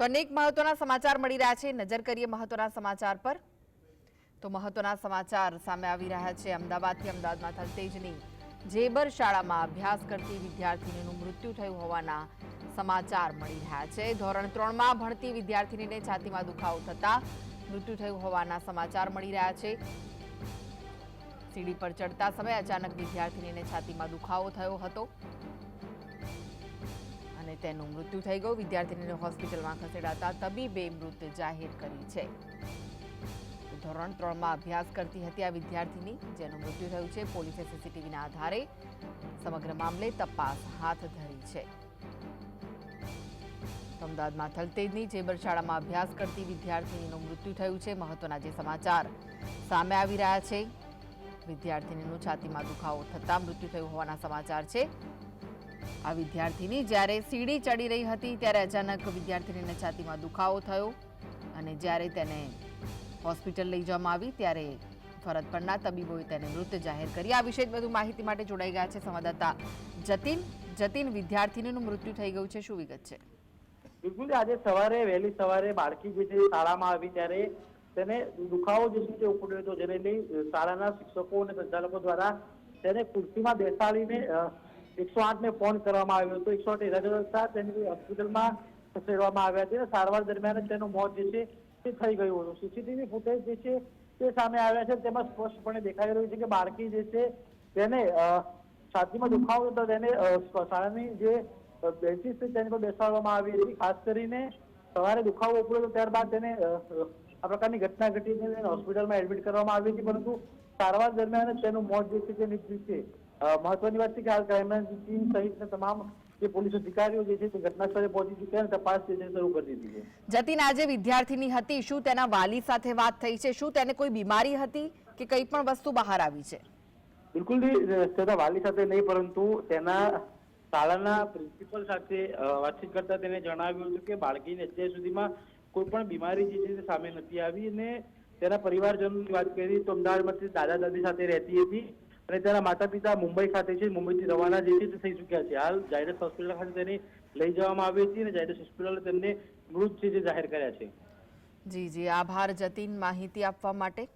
તો અનેક મહત્વના સમાચાર મળી રહ્યા છે. નજર કરીએ મહત્વના સમાચાર પર. તો મહત્વના સમાચાર સામે આવી રહ્યા છે. અમદાવાદથી અમદાવાદમાં થલતેજની જેબર શાળામાં અભ્યાસ કરતી વિદ્યાર્થીનીનું મૃત્યુ થયું હોવાના સમાચાર મળી રહ્યા છે. ધોરણ ત્રણમાં ભણતી વિદ્યાર્થીનીને છાતીમાં દુખાવો થતા મૃત્યુ થયું હોવાના સમાચાર મળી રહ્યા છે. સીડી પર ચડતા સમયે અચાનક વિદ્યાર્થીનીને છાતીમાં દુખાવો થયો હતો. અને તેનું મૃત્યુ થઈ ગયું. વિદ્યાર્થીનીને હોસ્પિટલમાં ખસેડાતા તબીબે મૃત જાહેર કરી છે. ધોરણ ત્રણમાં અભ્યાસ કરતી હતી આ વિદ્યાર્થીની, જેનું મૃત્યુ થયું છે. પોલીસે સીસીટીવીના આધારે સમગ્ર મામલે તપાસ હાથ ધરી છે. અમદાવાદમાં થલતેજની જેબર શાળામાં અભ્યાસ કરતી વિદ્યાર્થીનીનું મૃત્યુ થયું છે. મહત્વના જે સમાચાર સામે આવી રહ્યા છે. વિદ્યાર્થીનીનું છાતીમાં દુખાવો થતાં મૃત્યુ થયું હોવાના સમાચાર છે. આ વિદ્યાર્થીની જ્યારે સીડી ચડી રહી હતી ત્યારે અચાનક વિદ્યાર્થીનીને છાતીમાં દુખાવો થયો અને જ્યારે તેને હોસ્પિટલ લઈ જવામાં આવી ત્યારે ફરજ પરના તબીબોએ તેને મૃત જાહેર કરી. આ વિશે વધુ માહિતી માટે જોડાઈ ગયા છે સંવાદદાતા જતીન. જતીન, વિદ્યાર્થીનીનું મૃત્યુ થઈ ગયું છે. શું વિગત છે? બિલકુલ આજે સવારે, વહેલી સવારે બાળકી જે છે શાળામાં આવી ત્યારે તેને દુખાવો જે છે તે ઉપડ્યો હતો, જેને લઈ શાળાના શિક્ષકો અને સંચાલકો દ્વારા તેને ખુરશીમાં બેસાડીને એકસો આઠ ને ફોન કરવામાં આવ્યો હતો. એકસો આઠ ઇલાજ હતા તેને હોસ્પિટલમાં ખસેડવામાં આવ્યા છે. સારવાર દરમિયાન તેનું મોત જે છે તે થઈ ગયું હતું. સીસીટીવી ફૂટેજ જે છે તે સામે આવ્યા છે. તેમાં સ્પષ્ટપણે દેખાઈ રહ્યું છે કે બાળકી જે છે તેને છાતીમાં દુખાવો હતો તેને શાળાની જે બેન્ચીસ છે તેની પર બેસાડવામાં આવી હતી. ખાસ કરીને સવારે દુખાવો ઉપડ્યો ત્યારબાદ તેને આ પ્રકારની ઘટના ઘટીને હોસ્પિટલમાં એડમિટ કરવામાં આવી હતી. પરંતુ સારવાર દરમિયાન તેનું મોત જે છે તે નીપજ્યું છે. મહત્વની વાત છે કે હાલ ક્રાઇમબ્રાન્ચ ટીમ સહિતના તમામ જે પોલીસ અધિકારીઓ જે છે તે ઘટના સ્થળે પહોંચી ચૂક્યા અને તપાસ જે છે શરૂ કરી દીધી છે. જતીન આજે વિદ્યાર્થીની હતી. શું તેના વાલી સાથે વાત થઈ છે? શું તેને કોઈ બીમારી હતી કે કંઈ પણ વસ્તુ બહાર આવી છે? બિલકુલ તેના વાલી સાથે નહીં પરંતુ તેના શાળાના પ્રિન્સિપલ સાથે વાતચીત કરતા તેને જણાવ્યું હતું કે બાળકીને અત્યાર સુધીમાં કોઈ પણ બીમારી જે છે તે સામે નથી આવી અને તેના પરિવારજનોની વાત કરી તો અમદાવાદમાં દાદા દાદી સાથે રહેતી હતી. અને તેના માતા પિતા મુંબઈ ખાતે છે, મુંબઈથી રવાના જે છે થઈ ચૂક્યા છે. હાલ ઝાયડસ હોસ્પિટલ ખાતે તેને લઈ જવામાં આવી હતી અને ઝાયડસ હોસ્પિટલે તેમને મૃત છે જે જાહેર કર્યા છે. જી જી. આભાર જતીન માહિતી આપવા માટે.